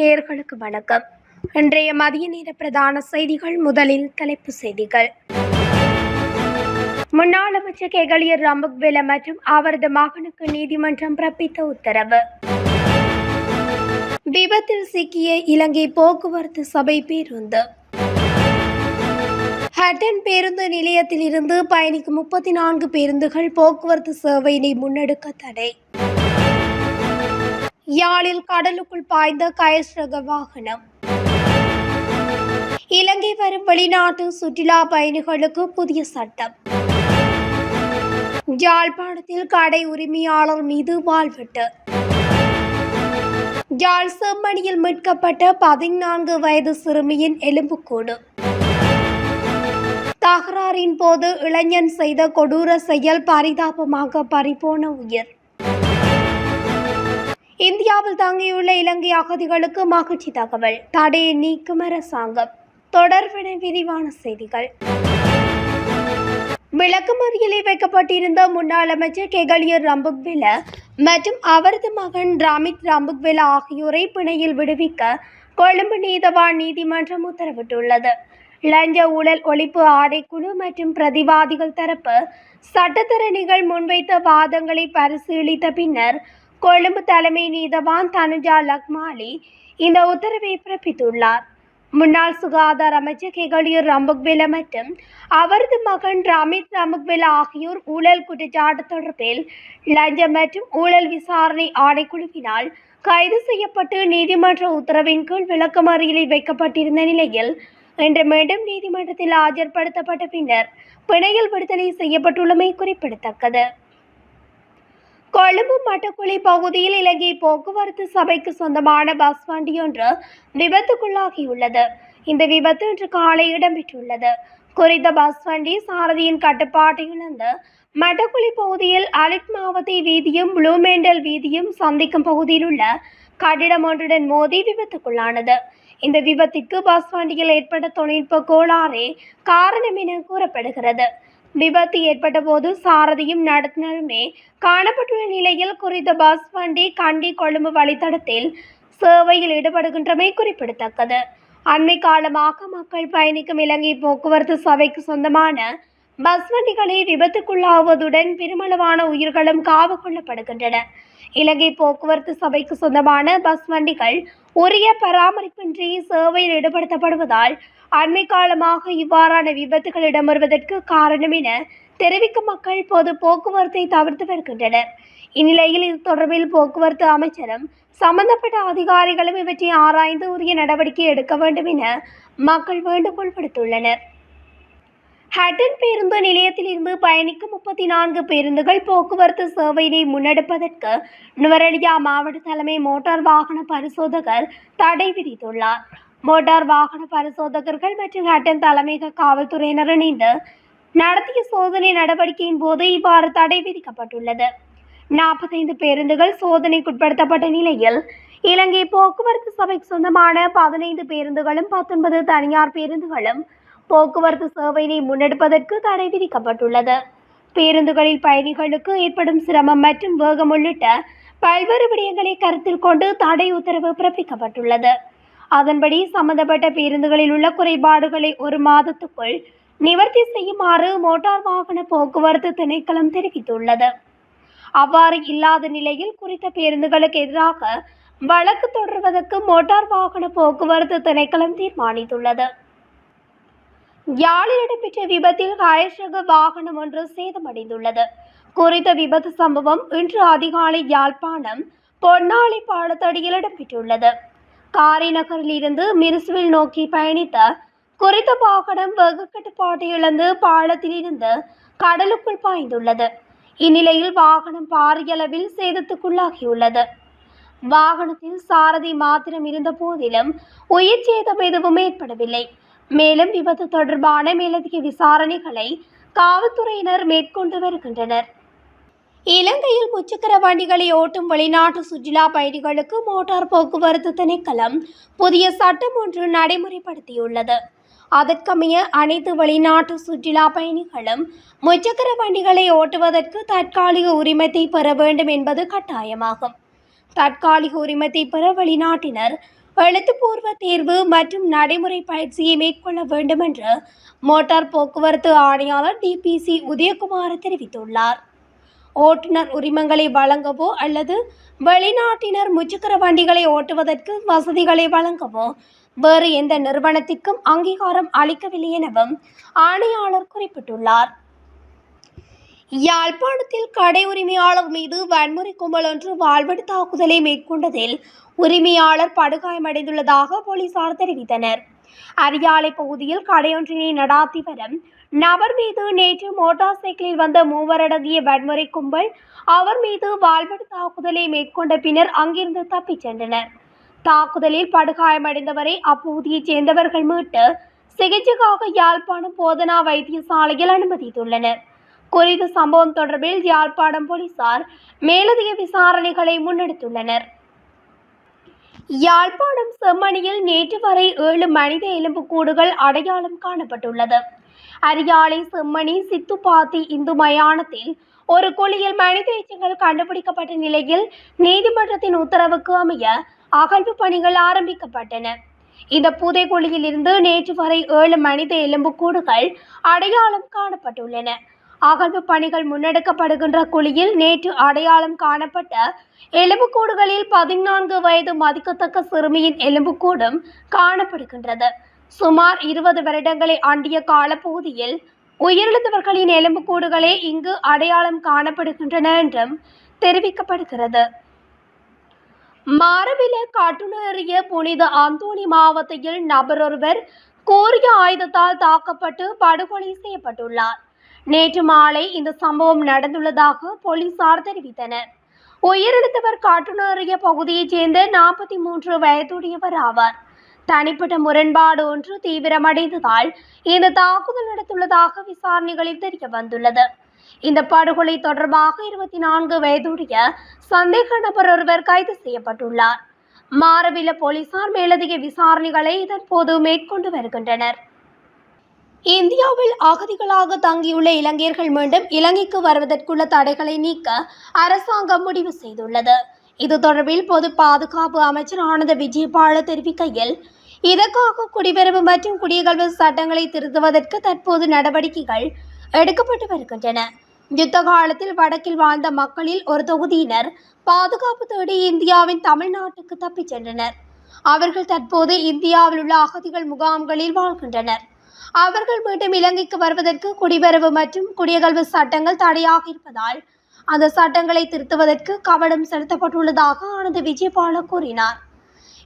நேர்களுக்கு வணக்கம். இன்றைய மதிய நேர பிரதான செய்திகள் முதலில் தலைப்புச் செய்திகள். முன்னாள் அமைச்சர் கெகலியர் வேல மற்றும் அவரது மகனுக்கு நீதிமன்றம் பிறப்பித்த உத்தரவு. விபத்தில் சிக்கிய இலங்கை போக்குவரத்து சபை பேருந்து. ஹட்டன் பேருந்து நிலையத்தில் இருந்து பயணிக்கும் முப்பத்தி நான்கு பேருந்துகள் போக்குவரத்து சேவையினை முன்னெடுக்க தடை. யாழில் கடலுக்குள் பாய்ந்த கயஸ் ரக வாகனம். இலங்கை வரும் வெளிநாட்டு சுற்றுலா பயணிகளுக்கு புதிய சட்டம். யாழ்ப்பாணத்தில் கடை உரிமையாளர் மீது வாழ்விட்டு யாழ் செம்மணியில் மீட்கப்பட்ட பதினான்கு வயது சிறுமியின் எலும்புக்கூடு. தகராறின் போது இளைஞன் செய்த கொடூர செயல் பரிதாபமாக பறிபோன உயிர். இந்தியாவில் தங்கியுள்ள இலங்கை அகதிகளுக்கு மகிழ்ச்சி தகவல். தடையை நீக்கும் அரசாங்கம். தொடர்பின விரிவான செய்திகள். விளக்குமறியலில் வைக்கப்பட்டிருந்த முன்னாள் அமைச்சர் கெகலியர் ரம்புக்வெல மற்றும் அவரது மகன் ராமித் ரம்புக்வெல ஆகியோரை பிணையில் விடுவிக்க கொழும்பு நீதவான் நீதிமன்றம் உத்தரவிட்டுள்ளது. லஞ்ச ஊழல் ஒழிப்பு ஆடைக்குழு மற்றும் பிரதிவாதிகள் தரப்பு சட்டத்தரணிகள் முன்வைத்த வாதங்களை பரிசீலித்த பின்னர் கொழும்பு தலைமை நீதவான் தனுஜா லக்மாலி இந்த உத்தரவை பிறப்பித்துள்ளார். முன்னாள் சுகாதார அமைச்சர் கெகலியூர் ரமுக்வில மற்றும் அவரது மகன் ரமித் ரம்புக்வெல ஆகியோர் ஊழல் குற்றச்சாட்டு தொடர்பில் லஞ்சம் மற்றும் ஊழல் விசாரணை ஆணைக்குழுவினால் கைது செய்யப்பட்டு நீதிமன்ற உத்தரவின் கீழ் விளக்கமறியலில் வைக்கப்பட்டிருந்த நிலையில் இன்று மீண்டும் நீதிமன்றத்தில் ஆஜர்படுத்தப்பட்ட பின்னர் பிணையில் விடுதலை செய்யப்பட்டுள்ளமை குறிப்பிடத்தக்கது. கொழும்பு மட்டக்குழி பகுதியில் இலங்கை போக்குவரத்து சபைக்கு சொந்தமான பஸ் வண்டி ஒன்று விபத்துக்குள்ளாகியுள்ளது. இந்த விபத்து இன்று காலை இடம்பெற்றுள்ளது. குறித்த பஸ் வண்டி சாரதியின் கட்டுப்பாட்டை இழந்து மட்டக்குழி பகுதியில் அலிட் மாவத்தை வீதியும் ப்ளூமேண்டல் வீதியும் சந்திக்கும் பகுதியில் உள்ள கட்டிடம் ஒன்றுடன் மோதி விபத்துக்குள்ளானது. இந்த விபத்திற்கு பஸ் வண்டியில் ஏற்பட்ட தொழில்நுட்ப கோளாறே காரணம் என கூறப்படுகிறது. விபத்து ஏற்பட்ட போது சாரதியும் நடத்தினருமே காணப்பட்டுள்ள நிலையில் குறித்த பஸ் வண்டி கண்டி கொழும்பு வழித்தடத்தில் சேவையில் ஈடுபடுகின்றமை குறிப்பிடத்தக்கது. அண்மை காலமாக மக்கள் பயணிக்கும் இலங்கை போக்குவரத்து சபைக்கு சொந்தமான பஸ் வண்டிகளை விபத்துக்குள்ளாவதுடன் பெருமளவான உயிர்களும் காவு கொள்ளப்படுகின்றன இலங்கை போக்குவரத்து சபைக்கு சொந்தமான பஸ் வண்டிகள் உரிய பராமரிப்பின்றி சேவையில் ஈடுபடுத்தப்படுவதால் அண்மை காலமாக இவ்வாறான விபத்துகள் இடம்பெறுவதற்கு காரணம் என தெரிவிக்கும் மக்கள் பொது போக்குவரத்தை தவிர்த்து வருகின்றனர். இந்நிலையில் இது தொடர்பில் போக்குவரத்து அமைச்சரும் சம்பந்தப்பட்ட அதிகாரிகளும் இவற்றை ஆராய்ந்து உரிய நடவடிக்கை எடுக்க வேண்டும் என மக்கள் வேண்டுகோள் விடுத்துள்ளனர். ஹட்டன் பேருந்து நிலையத்தில் இருந்து பயணிக்கும் முப்பத்தி நான்கு பேருந்துகள் போக்குவரத்து சேவையினை முன்னெடுப்பதற்கு நுவரெலியா மாவட்ட தலைமை மோட்டார் வாகன பரிசோதகர் தடை விதித்துள்ளார். மோட்டார் வாகன பரிசோதகர்கள் மற்றும் ஹட்டன் தலைமையக காவல்துறையினர் இணைந்து நடத்திய சோதனை நடவடிக்கையின் போது இவ்வாறு தடை விதிக்கப்பட்டுள்ளது. நாற்பத்தைந்து பேருந்துகள் சோதனைக்குட்படுத்தப்பட்ட நிலையில் இலங்கை போக்குவரத்து சபைக்கு சொந்தமான பதினைந்து பேருந்துகளும் பத்தொன்பது தனியார் பேருந்துகளும் போக்குவரத்து சேவையினை முன்னெடுப்பதற்கு தடை விதிக்கப்பட்டுள்ளது. பேருந்துகளில் பயணிகளுக்கு ஏற்படும் சிரமம் மற்றும் வேகம் உள்ளிட்ட பல்வேறு விடயங்களை கருத்தில் கொண்டு தடை உத்தரவு பிறப்பிக்கப்பட்டுள்ளது. அதன்படி சம்பந்தப்பட்ட பேருந்துகளில் உள்ள குறைபாடுகளை ஒரு மாதத்துக்குள் நிவர்த்தி செய்யுமாறு மோட்டார் வாகன போக்குவரத்து திணைக்களம் தெரிவித்துள்ளது. அவ்வாறு இல்லாத நிலையில் குறித்த பேருந்துகளுக்கு எதிராக வழக்கு தொடர்வதற்கு மோட்டார் வாகன போக்குவரத்து திணைக்களம் தீர்மானித்துள்ளது. யாழில் இடம்பெற்ற விபத்தில் கயசக வாகனம் ஒன்று சேதமடைந்துள்ளது. குறித்த விபத்து சம்பவம் இன்று அதிகாலை யாழ்ப்பாணம் பொன்னாளி பாலத்தடியில் இடம்பெற்றுள்ளது. காரிநகரில் இருந்து மிருசுவில் நோக்கி பயணித்த குறித்த வாகனம் வெகு கட்டுப்பாட்டை இழந்து பாலத்தில் இருந்து கடலுக்குள் பாய்ந்துள்ளது. இந்நிலையில் வாகனம் பாரியளவில் சேதத்துக்குள்ளாகியுள்ளது. வாகனத்தில் சாரதி மாத்திரம் இருந்த போதிலும் உயிர் சேதம் எதுவும் ஏற்படவில்லை. மேலும் விபத்து தொடர்பான மேலதிக விசாரணைகளை காவல்துறையினர் மேற்கொண்டு வருகின்றனர். இலங்கையில் முச்சக்கர வண்டிகளை ஓட்டும் வெளிநாட்டு சுற்றுலா பயணிகளுக்கு மோட்டார் போக்குவரத்து திணைக்களம் புதிய சட்டம் ஒன்று நடைமுறைப்படுத்தியுள்ளது. அதற்கமைய அனைத்து வெளிநாட்டு சுற்றுலா பயணிகளும் முச்சக்கர வண்டிகளை ஓட்டுவதற்கு தற்காலிக உரிமத்தை பெற வேண்டும் என்பது கட்டாயமாகும். தற்காலிக உரிமத்தை பெற வெளிநாட்டினர் எழுத்துப்பூர்வ தேர்வு மற்றும் நடைமுறை பயிற்சியை மேற்கொள்ள வேண்டும் என்று மோட்டார் போக்குவரத்து ஆணையாளர் டிபிசி உதயகுமார் தெரிவித்துள்ளார். ஓட்டுநர் உரிமங்களை வழங்கவோ அல்லது வெளிநாட்டினர் முச்சக்கர வண்டிகளை ஓட்டுவதற்கு வசதிகளை வழங்கவோ வேறு எந்த நிறுவனத்திற்கும் அங்கீகாரம் அளிக்கவில்லை எனவும் ஆணையாளர் குறிப்பிட்டுள்ளார். யாழ்ப்பாணத்தில் கடை உரிமையாளர் மீது வன்முறை கும்பல் ஒன்று வாழ்வெடு தாக்குதலை மேற்கொண்டதில் உரிமையாளர் படுகாயமடைந்துள்ளதாக போலீசார் தெரிவித்தனர். அரியாலை பகுதியில் கடையொன்றினை நடாத்தி வரும் நபர் மீது நேற்று மோட்டார் சைக்கிளில் வந்த மூவரடங்கிய வன்முறை கும்பல் அவர் மீது வாழ்வெடு தாக்குதலை மேற்கொண்ட பின்னர் அங்கிருந்து தப்பிச் சென்றனர். தாக்குதலில் படுகாயமடைந்தவரை அப்பகுதியைச் சேர்ந்தவர்கள் மீட்டு சிகிச்சைக்காக யாழ்ப்பாணம் போதனா வைத்தியசாலையில் அனுமதித்துள்ளனர். குறித்த சம்பவம் தொடர்பில் யாழ்ப்பாணம் போலீசார் மேலதிக விசாரணைகளை முன்னெடுத்துள்ளனர். யாழ்ப்பாணம் செம்மணியில் நேற்று வரை ஏழு மனித எலும்புக்கூடுகள் அடையாளம் காணப்பட்டுள்ளது. அரியாலை செம்மணி சித்துப்பாத்தி இந்து மயானத்தில் ஒரு குழியில் மனித எச்சங்கள் கண்டுபிடிக்கப்பட்ட நிலையில் நீதிமன்றத்தின் உத்தரவுக்கு அமைய அகழ்வு பணிகள் ஆரம்பிக்கப்பட்டன. இந்த புதைக்குழியில் இருந்து நேற்று வரை ஏழு மனித எலும்புக்கூடுகள் அடையாளம் காணப்பட்டுள்ளன. அகழ்வு பணிகள் முன்னெடுக்கப்படுகின்ற குழியில் நேற்று அடையாளம் காணப்பட்ட எலும்புக்கூடுகளில் பதினான்கு வயது மதிக்கத்தக்க சிறுமியின் எலும்புக்கூடும் காணப்படுகின்றது. சுமார் இருபது வருடங்களை ஆண்டிய காலப்பகுதியில் உயிரிழந்தவர்களின் எலும்புக்கூடுகளே இங்கு அடையாளம் காணப்படுகின்றன என்றும் தெரிவிக்கப்படுகிறது. மரபில காட்டுணரிய புனித அந்தோணி மாவட்டத்தில் நபரொருவர் கூறிய ஆயுதத்தால் தாக்கப்பட்டு படுகொலை செய்யப்பட்டுள்ளார். நேற்று மாலை இந்த சம்பவம் நடந்துள்ளதாக போலீசார் தெரிவித்தனர். உயிரிழந்தவர் காட்டுணரிய பகுதியைச் சேர்ந்த நாற்பத்தி மூன்று வயதுடையவர் ஆவார். தனிப்பட்ட முரண்பாடு ஒன்று தீவிரமடைந்ததால் இந்த தாக்குதல் நடத்துள்ளதாக விசாரணைகளில் தெரிய வந்துள்ளது. இந்த படுகொலை தொடர்பாக இருபத்தி நான்கு வயதுடைய சந்தேக நபர் ஒருவர் கைது செய்யப்பட்டுள்ளார். மாரவில போலீசார் மேலதிக விசாரணைகளை இதன்போது மேற்கொண்டு வருகின்றனர். இந்தியாவில் அகதிகளாக தங்கியுள்ள இலங்கையர்கள் மீண்டும் இலங்கைக்கு வருவதற்குள்ள தடைகளை நீக்க அரசாங்கம் முடிவு செய்துள்ளது. இது தொடர்பில் பொது பாதுகாப்பு அமைச்சர் ஆனந்த விஜயபால தெரிவிக்கையில் இதற்காக குடிவரவு மற்றும் குடியகல்வு சட்டங்களை திருத்துவதற்கு தற்போது நடவடிக்கைகள் எடுக்கப்பட்டு வருகின்றன. யுத்த காலத்தில் வடக்கில் வாழ்ந்த மக்களில் ஒரு தொகுதியினர் பாதுகாப்பு தேடி இந்தியாவின் தமிழ்நாட்டுக்கு தப்பிச் சென்றனர். அவர்கள் தற்போது இந்தியாவில் உள்ள அகதிகள் முகாம்களில் வாழ்கின்றனர். அவர்கள் மீண்டும் இலங்கைக்கு வருவதற்கு குடிவரவு மற்றும் குடியகல்வு சட்டங்கள் தடையாக இருப்பதால் அந்த சட்டங்களை திருத்துவதற்கு கவனம் செலுத்தப்பட்டுள்ளதாக ஆனந்த விஜயபால கூறினார்.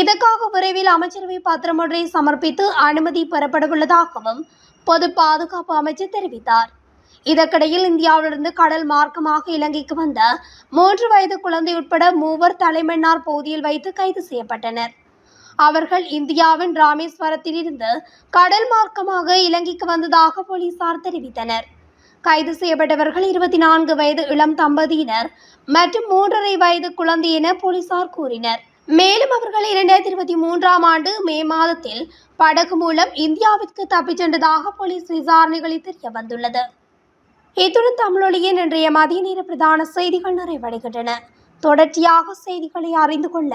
இதற்காக விரைவில் அமைச்சரவை பத்திரம் ஒன்றை சமர்ப்பித்து அனுமதி பெறப்படவுள்ளதாகவும் பொது பாதுகாப்பு அமைச்சர் தெரிவித்தார். இதற்கிடையில் இந்தியாவிலிருந்து கடல் மார்க்கமாக இலங்கைக்கு வந்த மூன்று வயது குழந்தை உட்பட மூவர் தலைமன்னார் பகுதியில் வைத்து கைது செய்யப்பட்டனர். அவர்கள் இந்தியாவின் ராமேஸ்வரத்தில் இருந்து கடல் மார்க்கமாக இலங்கைக்கு வந்ததாக போலீசார் தெரிவித்தனர். கைது செய்யப்பட்டவர்கள் இருபத்தி நான்கு வயது இளம் தம்பதியினர் மற்றும் மூன்றரை வயது குழந்தை என போலீசார் கூறினர். மேலும் அவர்கள் இரண்டாயிரத்தி இருபத்தி மூன்றாம் ஆண்டு மே மாதத்தில் படகு மூலம் இந்தியாவிற்கு தப்பிச் சென்றதாக போலீஸ் விசாரணைகளில் தெரிய வந்துள்ளது. இத்துடன் தமிழொலியின் இன்றைய மதிய நேர பிரதான செய்திகள் நிறைவடைகின்றன. தொடர்ச்சியாக செய்திகளை அறிந்து கொள்ள